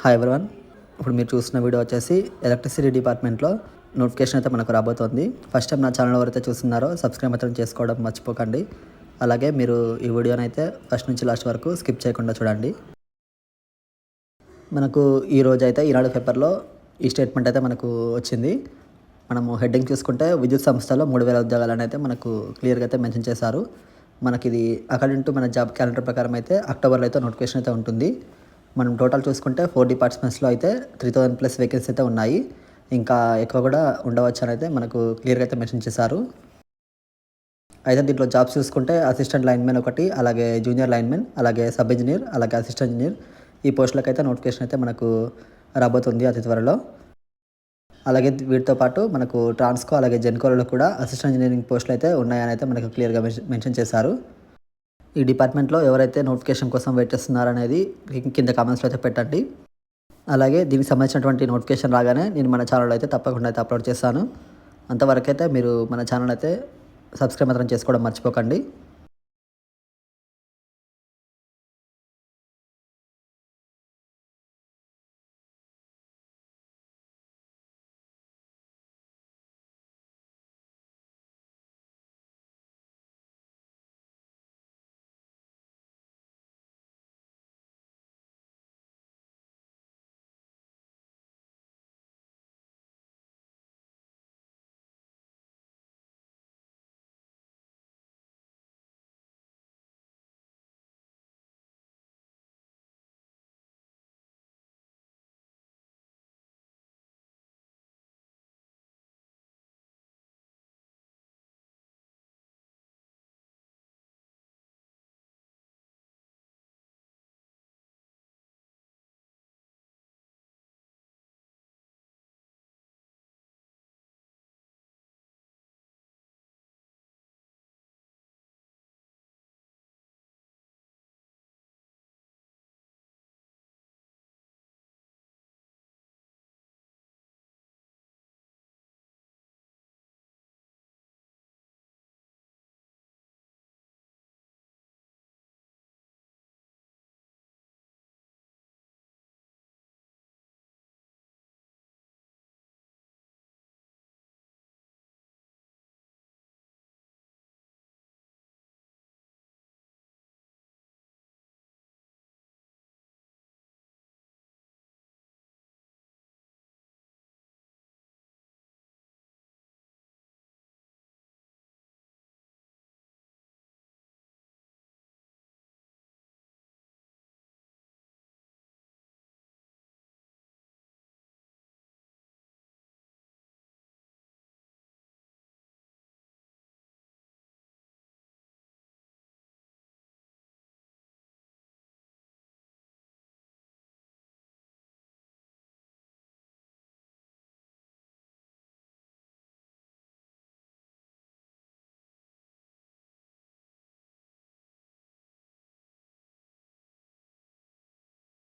Hi everyone ఇప్పుడు మీరు చూస్తున్న వీడియో వచ్చేసి ఎలక్ట్రిసిటీ డిపార్ట్మెంట్లో నోటిఫికేషన్ అయితే మనకు రాబోతోంది. ఫస్ట్ టైం నా ఛానల్ ఎవరైతే చూస్తున్నారో సబ్స్క్రైబ్ మాత్రం చేసుకోవడం మర్చిపోకండి. అలాగే మీరు ఈ వీడియోని అయితే ఫస్ట్ నుంచి లాస్ట్ వరకు స్కిప్ చేయకుండా చూడండి. మనకు ఈ రోజు అయితే ఈనాడు పేపర్లో ఈ స్టేట్మెంట్ అయితే మనకు వచ్చింది. మనము హెడ్డింగ్ చూసుకుంటే విద్యుత్ సంస్థలో మూడు వేల ఉద్యోగాలను అయితే మనకు క్లియర్గా అయితే మెన్షన్ చేశారు. మనకి ఇది అకార్డింగ్ టు మన జాబ్ క్యాలెండర్ ప్రకారం అయితే అక్టోబర్లో అయితే నోటిఫికేషన్ అయితే ఉంటుంది. మనం టోటల్ చూసుకుంటే ఫోర్ డిపార్ట్మెంట్స్లో అయితే త్రీ థౌసండ్ ప్లస్ వేకెన్సీ అయితే ఉన్నాయి. ఇంకా ఎక్కువ కూడా ఉండవచ్చు అని అయితే మనకు క్లియర్గా అయితే మెన్షన్ చేశారు. అయితే దీంట్లో జాబ్స్ చూసుకుంటే అసిస్టెంట్ లైన్మెన్ ఒకటి అలాగే జూనియర్ లైన్మెన్ అలాగే సబ్ ఇంజనీర్ అలాగే అసిస్టెంట్ ఇంజనీర్ ఈ పోస్టులకు అయితే నోటిఫికేషన్ అయితే మనకు రాబోతుంది అతి త్వరలో. అలాగే వీటితో పాటు మనకు ట్రాన్స్కో అలాగే జెన్కోలలో కూడా అసిస్టెంట్ ఇంజనీరింగ్ పోస్టులు అయితే ఉన్నాయని అయితే మనకు క్లియర్గా మెన్షన్ చేశారు. ఈ డిపార్ట్మెంట్లో ఎవరైతే నోటిఫికేషన్ కోసం వెయిట్ చేస్తున్నారనేది కింద కామెంట్స్లో అయితే పెట్టండి. అలాగే దీనికి సంబంధించినటువంటి నోటిఫికేషన్ రాగానే నేను మన ఛానల్ అయితే తప్పకుండా అయితే అప్లోడ్ చేస్తాను. అంతవరకు అయితే మీరు మన ఛానల్ అయితే సబ్స్క్రైబ్ మాత్రం చేసుకోవడం మర్చిపోకండి.